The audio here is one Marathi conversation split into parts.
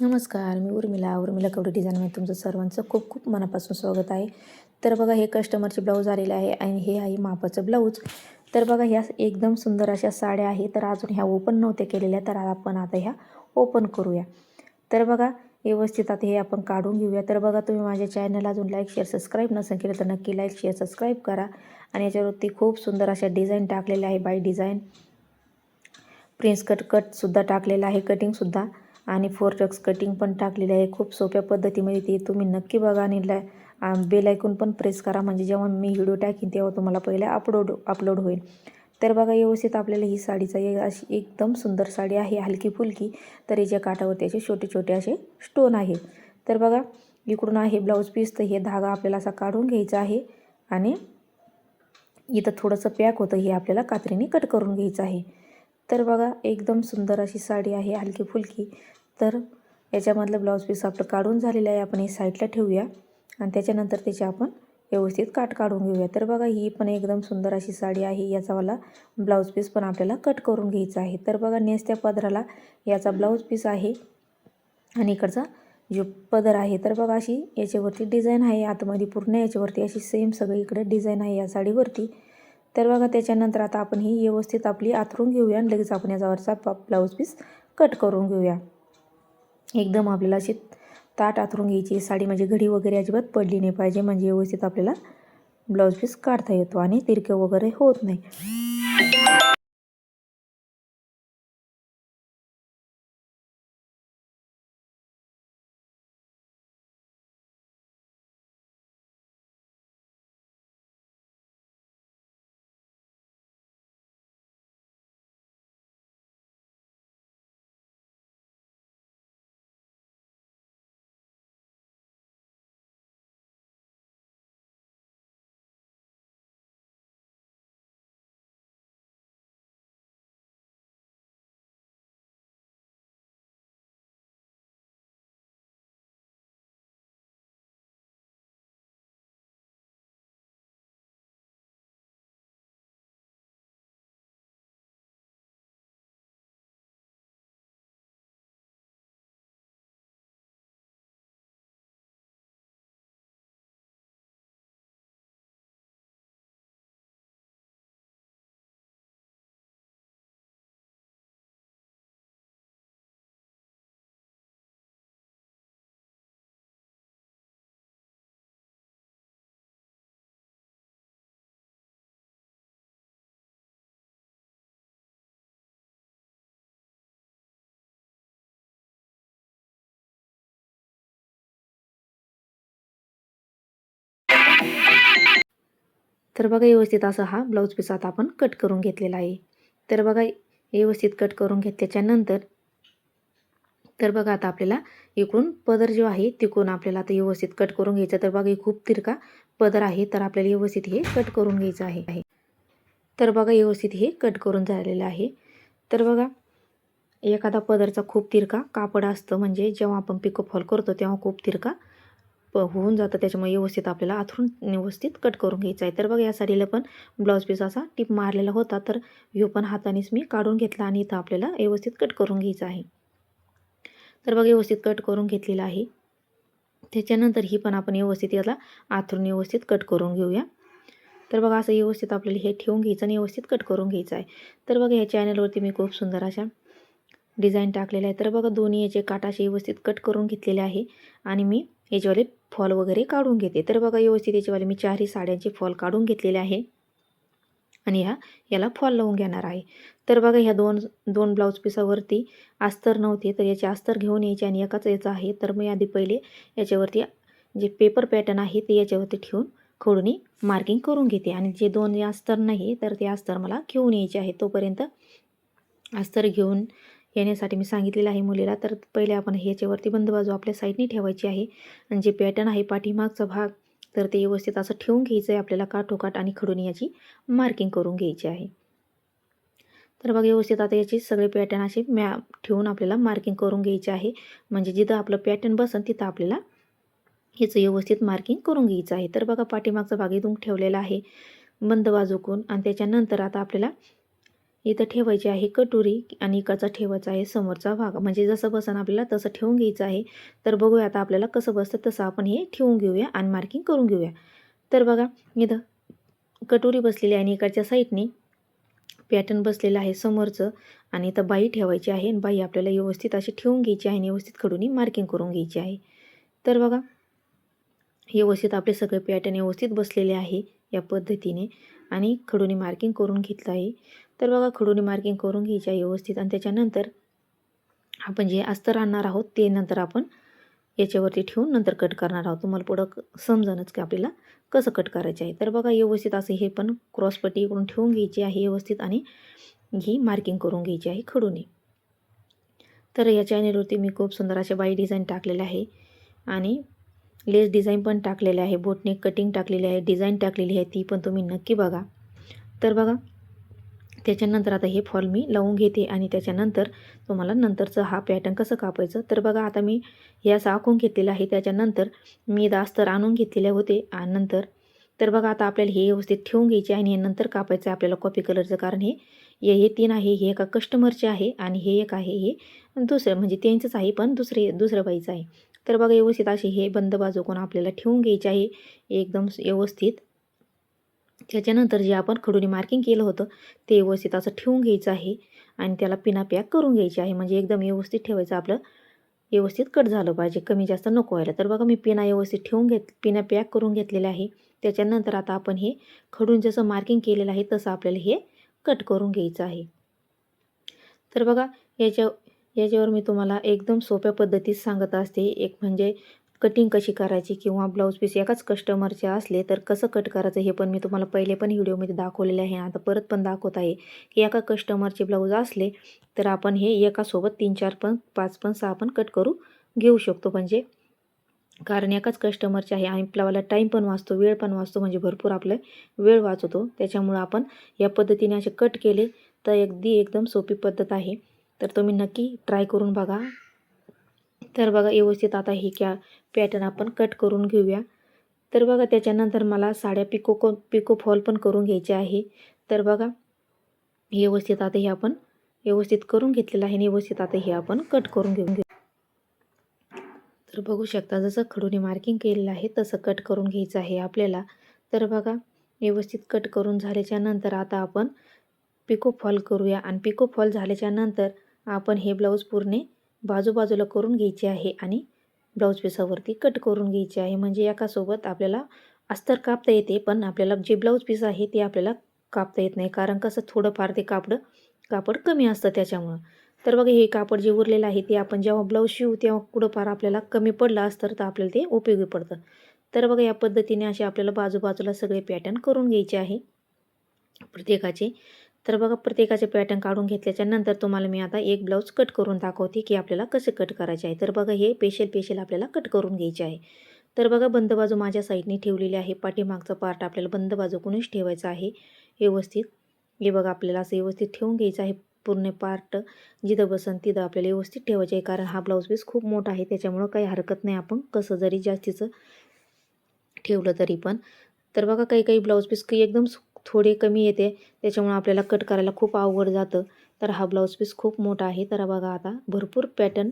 नमस्कार मी उर्मिला. उर्मिला कपडे डिझाईनमध्ये तुमचं सर्वांचं खूप खूप मनापासून स्वागत आहे. तर बघा हे कस्टमरचे ब्लाऊज आलेले आहे आणि हे आहे मापाचं ब्लाऊज तर बघा ह्या एकदम सुंदर अशा साड्या आहे तर अजून ह्या ओपन नव्हत्या केलेल्या तर आपण आता ह्या ओपन करूया. तर बघा व्यवस्थित आता हे आपण काढून घेऊया. तर बघा तुम्ही माझ्या चॅनलला अजून लाईक शेअर सबस्क्राईब नसेल केलं तर नक्की लाईक शेअर सबस्क्राईब करा. आणि याच्यावरती खूप सुंदर अशा डिझाईन टाकलेल्या आहे by design prince cut cut टाकलेला आहे. कटिंगसुद्धा आणि फोर टक्स कटिंग पण टाकलेली आहे. खूप सोप्या पद्धतीमध्ये ती तुम्ही नक्की बघा आणि ला बेल ऐकून पण प्रेस करा. म्हणजे जेव्हा मी व्हिडिओ टाकीन तेव्हा तुम्हाला पहिल्या अपलोड अपलोड होईल. तर बघा व्यवस्थित आपल्याला ही साडीचा एक अशी एकदम सुंदर साडी आहे हलकी फुलकी. तर याच्या काठावरती असे छोटे छोटे असे स्टोन आहे तर बघा इकडून आहे ब्लाऊज पीस तर हे धागा आपल्याला असा काढून घ्यायचा आहे. आणि इथं थोडंसं पॅक होतं. हे आपल्याला कात्रीने कट करून घ्यायचं आहे. तर बघा एकदम सुंदर अशी साडी आहे हलकी फुलकी. तर याच्यामधलं ब्लाऊज पीस आपलं काढून झालेलं आहे आपण हे साईडला ठेवूया. आणि त्याच्यानंतर त्याचे आपण व्यवस्थित काट काढून घेऊया. तर बघा ही पण एकदम सुंदर अशी साडी आहे याचावाला ब्लाऊज पीस पण आपल्याला कट करून घ्यायचा आहे. तर बघा नेसत्या पदराला याचा ब्लाऊज पीस आहे आणि इकडचा जो पदर आहे तर बघा अशी याच्यावरती डिझाईन आहे आतमध्ये पूर्ण याच्यावरती अशी सेम सगळी इकडे डिझाईन आहे या साडीवरती. तर बघा त्याच्यानंतर आता आपण ही व्यवस्थित आपली आथरून घेऊया आणि लगेच आपण याच्यावरचा ब्लाऊज पीस कट करून घेऊया. एकदम आपल्याला अशी ताट आथरून घ्यायची साडी म्हणजे घडी वगैरे अजिबात पडली नाही पाहिजे. म्हणजे व्यवस्थित आपल्याला ब्लाऊज पीस काढता येतो आणि तिरकं वगैरे होत नाही. तर बघा व्यवस्थित असा हा ब्लाऊज पीस आता आपण कट करून घेतलेला आहे. तर बघा व्यवस्थित कट करून घेतल्याच्यानंतर तर बघा आता आपल्याला इकडून पदर जो आहे तिकडून आपल्याला आता व्यवस्थित कट करून घ्यायचं. तर बघा खूप तिरका पदर आहे तर आपल्याला व्यवस्थित हे कट करून घ्यायचं आहे. तर बघा व्यवस्थित हे कट करून झालेलं आहे. तर बघा एखादा पदरचा खूप तिरका कापड असतं. म्हणजे जेव्हा आपण पिको फॉल करतो तेव्हा खूप तिरका होऊन जातं. त्याच्यामुळे व्यवस्थित आपल्याला आथरून व्यवस्थित कट करून घ्यायचं आहे. तर बघा या साडीला पण ब्लाऊज पीस असा टिप मारलेला होता. तर ह्यो पण हातानेच मी काढून घेतला आणि इथं आपल्याला व्यवस्थित कट करून घ्यायचं आहे. तर बघा व्यवस्थित कट करून घेतलेला आहे. त्याच्यानंतर ही पण आपण व्यवस्थित याला आथरून व्यवस्थित कट करून घेऊया. तर बघा असं व्यवस्थित आपल्याला हे ठेवून घ्यायचं आणि व्यवस्थित कट करून घ्यायचं आहे. तर बघा ह्या चॅनलवरती मी खूप सुंदर अशा डिझाईन टाकलेला आहे तर बघा दोन्ही याचे काटाशी व्यवस्थित कट करून घेतलेले आहे. आणि मी याच्यावाले फॉल वगैरे काढून घेते. तर बघा व्यवस्थित याच्यावाले मी चारही साड्यांचे फॉल काढून घेतलेले आहे. आणि ह्या याला फॉल लावून घेणार आहे. तर बघा ह्या दोन दोन ब्लाऊज पिसावरती अस्तर नव्हते तर याचे अस्तर घेऊन यायचे आणि एकाच याचं आहे. तर मी आधी पहिले याच्यावरती जे पेपर पॅटर्न आहे ते याच्यावरती ठेवून खोडून मार्किंग करून घेते. आणि जे दोन अस्तर नाही तर ते अस्तर मला घेऊन यायचे आहे. तोपर्यंत अस्तर घेऊन येण्यासाठी मी सांगितलेलं आहे मुलीला. तर पहिले आपण ह्याच्यावरती बंद बाजू आपल्या साईडने ठेवायची आहे. आणि जे पॅटर्न आहे पाठीमागचा भाग तर ते व्यवस्थित असं ठेवून घ्यायचं आहे आपल्याला काठोकाठ आणि खडून याची मार्किंग करून घ्यायची आहे. तर बघा व्यवस्थित आता याची सगळे पॅटर्न असे मॅ ठेवून आपल्याला मार्किंग करून घ्यायचे आहे. म्हणजे जिथं आपलं पॅटर्न बसन तिथं आपल्याला ह्याचं व्यवस्थित मार्किंग करून घ्यायचं आहे. तर बघा पाठीमागचा भाग इथून ठेवलेला आहे बंद बाजूकून. आणि त्याच्यानंतर आता आपल्याला इथं ठेवायची आहे कटोरी आणि इकडचा ठेवायचा आहे समोरचा भाग. म्हणजे जसं बसन आपल्याला तसं ठेवून घ्यायचं आहे. तर बघूया आता आपल्याला कसं बसतं तसं आपण हे ठेवून घेऊया आणि मार्किंग करून घेऊया. तर बघा इथं कटोरी बसलेली आहे आणि इकडच्या साईडने पॅटर्न बसलेलं आहे समोरचं. आणि इथं बाई ठेवायची आहे आणि बाई आपल्याला व्यवस्थित अशी ठेवून घ्यायची आहे आणि व्यवस्थित खडूनी मार्किंग करून घ्यायची आहे. तर बघा व्यवस्थित आपले सगळे पॅटर्न व्यवस्थित बसलेले आहे या पद्धतीने. आणि खडूनी मार्किंग करून घेतलं आहे. तर बघा खडूनी मार्किंग करून घ्यायची आहे व्यवस्थित. आणि त्याच्यानंतर आपण जे अस्तर आणणार आहोत ते नंतर आपण याच्यावरती ठेवून नंतर कट करणार आहोत. तुम्हाला पुढं समजणच की आपल्याला कसं कट करायचं आहे. तर बघा व्यवस्थित असं हे पण क्रॉसपट्टी इकडून ठेवून घ्यायची आहे व्यवस्थित आणि ही मार्किंग करून घ्यायची आहे खडूने. तर या चॅनेलवरती मी खूप सुंदर अशा बाई डिझाईन टाकलेल्या आहे. आणि लेस डिझाईन पण टाकलेले आहे. बोटने कटिंग टाकलेली आहे. डिझाईन टाकलेली आहे. ती पण तुम्ही नक्की बघा. तर बघा त्याच्यानंतर आता हे फॉल मी लावून घेते आणि त्याच्यानंतर तुम्हाला नंतरचं हा पॅटर्न कसं कापायचं? तर बघा आता मी हे असं आखून घेतलेलं आहे. त्याच्यानंतर मी दास्तर आणून घेतलेले होते. आणि नंतर तर बघा आता आपल्याला हे व्यवस्थित ठेवून घ्यायचे आणि हे नंतर कापायचं आहे. आपल्याला कॉपी कलरचं कारण हे हे हे तीन आहे. हे एका कस्टमरचे आहे आणि हे एक आहे. हे दुसरं म्हणजे त्यांचंच आहे पण दुसरे दुसऱ्या बाईचं आहे. तर बघा व्यवस्थित असे हे बंद बाजू कोण आपल्याला ठेवून घ्यायचे आहे. एकदम व्यवस्थित. त्याच्यानंतर जे आपण खडूनी मार्किंग केलं होतं ते व्यवस्थित असं ठेवून घ्यायचं आहे आणि त्याला पिना पॅक करून घ्यायची आहे. म्हणजे एकदम व्यवस्थित ठेवायचं आपलं. व्यवस्थित कट झालं पाहिजे. कमी जास्त नको व्हायला. तर बघा मी पिना व्यवस्थित ठेवून घेत पिना पॅक करून घेतलेले आहे. त्याच्यानंतर आता आपण हे खडून जसं मार्किंग केलेलं आहे तसं आपल्याला हे कट करून घ्यायचं आहे. तर बघा याच्या याच्यावर मी तुम्हाला एकदम सोप्या पद्धतीत सांगत असते. एक म्हणजे कटिंग कशी करायची किंवा ब्लाऊज पीस एकाच कस्टमरचे असले तर कसं कट करायचं हे पण मी तुम्हाला पहिले पण व्हिडिओमध्ये दाखवलेले आहे. आता परत पण दाखवत आहे की एका कस्टमरचे ब्लाऊज असले तर आपण हे एकासोबत तीन चार पण पाच पण सहा पण कट करू घेऊ शकतो. म्हणजे कारण एकाच कस्टमरचे आहे आणि आपल्याला टाईम पण वाचतो वेळ पण वाचतो. म्हणजे भरपूर आपलं वेळ वाचतो. त्याच्यामुळं आपण या पद्धतीने असे कट केले तर अगदी एकदम सोपी पद्धत आहे. तर तुम्ही नक्की ट्राय करून बघा. तर बघा व्यवस्थित आता ही क्या पॅटर्न आपण कट करून घेऊया. तर बघा त्याच्यानंतर मला साड्या पिको को पिको फॉल पण करून घ्यायचे आहे. तर बघा व्यवस्थित आता हे आपण व्यवस्थित करून घेतलेलं आहे आणि व्यवस्थित आता हे आपण कट करून घेऊन घेऊ. तर बघू शकता जसं खडूने मार्किंग केलेलं आहे तसं कट करून घ्यायचं आहे आपल्याला. तर बघा व्यवस्थित कट करून झाल्याच्यानंतर आता आपण पिको फॉल करूया. आणि पिको फॉल झाल्याच्यानंतर आपण हे ब्लाऊज पूर्ण बाजूबाजूला करून घ्यायची आहे आणि ब्लाऊज पिसावरती कट करून घ्यायची आहे. म्हणजे एकासोबत आपल्याला अस्तर कापता येते पण आपल्याला जे ब्लाऊज पीस आहे ते आपल्याला कापता येत नाही. कारण कसं थोडंफार ते कापड कापड कमी असतं त्याच्यामुळं. तर बघा हे कापड जे उरलेलं आहे ते आपण जेव्हा ब्लाऊज शिवू तेव्हा कुठंफार आपल्याला कमी पडलं असतं तर आपल्याला ते उपयोगी पडतं. तर बघा या पद्धतीने असे आपल्याला बाजूबाजूला सगळे पॅटर्न करून घ्यायचे आहे. प्रत्येकाचे तर बघा प्रत्येकाचे पॅटर्न काढून घेतल्याच्या नंतर तुम्हाला मी आता एक ब्लाऊज कट करून दाखवते की आपल्याला कसे कट करायचे आहे. तर बघा हे पेशल पेशल आपल्याला कट करून घ्यायचे आहे. तर बघा बंद बाजू माझ्या साईडने ठेवलेली आहे. पाठीमागचा पार्ट आपल्याला बंद बाजू कोणीच ठेवायचा आहे. व्यवस्थित. हे बघा आपल्याला असं व्यवस्थित ठेवून घ्यायचं आहे. पूर्ण पार्ट जिथं बसन तिथं आपल्याला व्यवस्थित ठेवायचे आहे. कारण हा ब्लाऊज पीस खूप मोठा आहे. त्याच्यामुळं काही हरकत नाही. आपण कसं जरी जास्तीचं ठेवलं तरी पण. तर बघा काही काही ब्लाऊज पीस एकदम थोडे कमी येते. त्याच्यामुळं आपल्याला कट करायला खूप अवघड जातं. तर हा ब्लाऊज पीस खूप मोठा आहे. तर बघा आता भरपूर पॅटर्न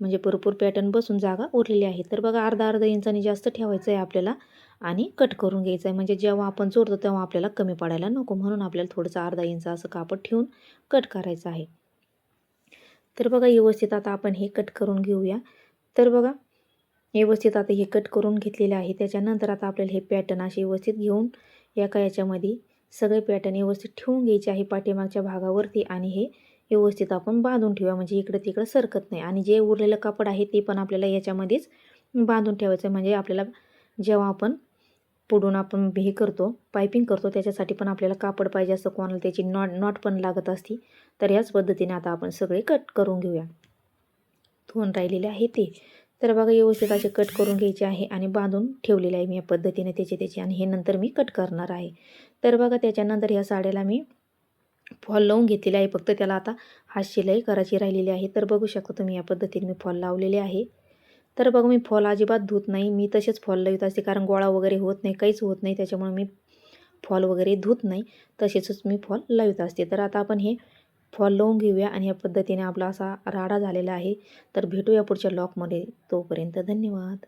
म्हणजे भरपूर पॅटर्न बसून जागा उरलेली आहे. तर बघा अर्धा अर्धा इंचाने जास्त ठेवायचं आहे आपल्याला आणि कट करून घ्यायचं आहे म्हणजे जेव्हा आपण जोडतो तेव्हा आपल्याला कमी पडायला नको. म्हणून आपल्याला थोडंसं अर्धा इंच असं कापड ठेवून कट करायचं आहे. तर बघा व्यवस्थित आता आपण हे कट करून घेऊया. तर बघा व्यवस्थित आता हे कट करून घेतलेले आहे. त्याच्यानंतर आता आपल्याला हे पॅटर्न असे व्यवस्थित घेऊन एका याच्यामध्ये सगळे पॅटर्न व्यवस्थित ठेवून घ्यायचे आहे पाठीमागच्या भागावरती आणि हे व्यवस्थित आपण बांधून ठेवा. म्हणजे इकडं तिकडं सरकत नाही. आणि जे उरलेलं कापड आहे ते पण आपल्याला याच्यामध्येच बांधून ठेवायचं म्हणजे आपल्याला जेव्हा आपण पुढून आपण हे करतो पायपिंग करतो त्याच्यासाठी पण आपल्याला कापड पाहिजे असं कोणाला त्याची नॉट नॉट पण लागत असती. तर याच पद्धतीने आता आपण सगळे कट करून घेऊया. धुवून राहिलेले आहे ते. तर बघा व्यवस्थित असे कट करून घ्यायचे आहे आणि बांधून ठेवलेले आहे मी या पद्धतीने त्याचे त्याचे. आणि हे नंतर मी कट करणार आहे. तर बघा त्याच्यानंतर ह्या साड्याला मी फॉल लावून घेतलेले आहे. फक्त त्याला आता हात शिलाई करायची राहिलेली आहे. तर बघू शकता तुम्ही या पद्धतीने मी फॉल लावलेले आहे. तर बघा मी फॉल अजिबात धुत नाही. मी तसेच फॉल लावत असते कारण गोळा वगैरे होत नाही काहीच होत नाही. त्याच्यामुळे मी फॉल वगैरे धुत नाही. तसेच मी फॉल लावत असते. तर आता आपण हे फॉल लावून घेऊया आणि या पद्धतीने आपला असा राडा झालेला आहे. तर भेटूया पुढच्या लॉकमध्ये तोपर्यंत धन्यवाद.